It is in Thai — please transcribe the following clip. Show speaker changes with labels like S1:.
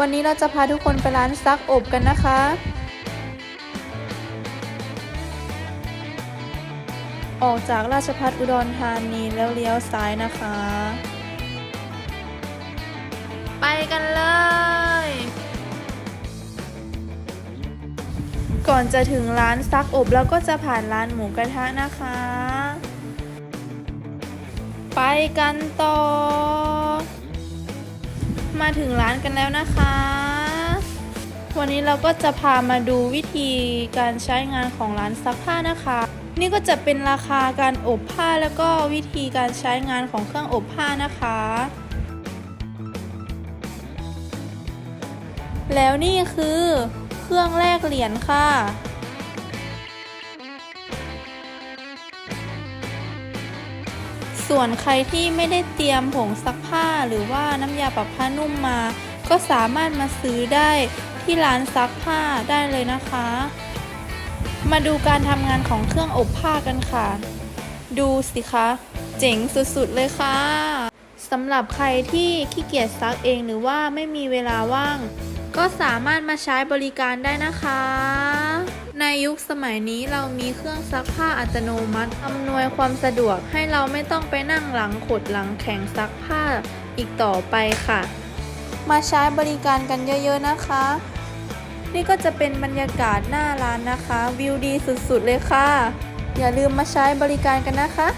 S1: วันนี้เราจะพาทุกคนไปร้านซักอบกันนะคะ ออกจากราชพัฒอุดรธานีแล้วเลี้ยวซ้ายนะคะ ไปกันเลย ก่อนจะถึงร้านซักอบแล้วก็จะผ่านร้านหมูกระทะนะคะ ไปกันต่อ มาถึงร้านกันแล้วนะคะ วันนี้เราก็จะพามาดูวิธีการใช้งานของร้านซักผ้านะคะ นี่ก็จะเป็นราคาการอบผ้าแล้วก็วิธีการใช้งานของเครื่องอบผ้านะคะ แล้วนี่คือเครื่องแลกเหรียญค่ะ ส่วนใครที่ไม่ได้เตรียมผงซักผ้าหรือว่าน้ำยาปรับผ้านุ่มมา ก็สามารถมาซื้อได้ที่ร้านซักผ้าได้เลยนะคะ มาดูการทำงานของเครื่องอบผ้ากันค่ะ ดูสิคะ เจ๋งสุดๆเลยค่ะสำหรับใครที่ขี้เกียจซักเองหรือว่าไม่มีเวลาว่าง ก็สามารถมาใช้บริการได้นะคะ ในยุคสมัยนี้เรามีเครื่องซักผ้าอัตโนมัติอำนวยความสะดวกให้เราไม่ต้องไปนั่งหลังขดหลังแข็งซักผ้าอีกต่อไปค่ะ มาใช้บริการกันเยอะๆนะคะ นี่ก็จะเป็นบรรยากาศหน้าร้านนะคะ วิวดีสุดๆเลยค่ะ อย่าลืมมาใช้บริการกันนะคะ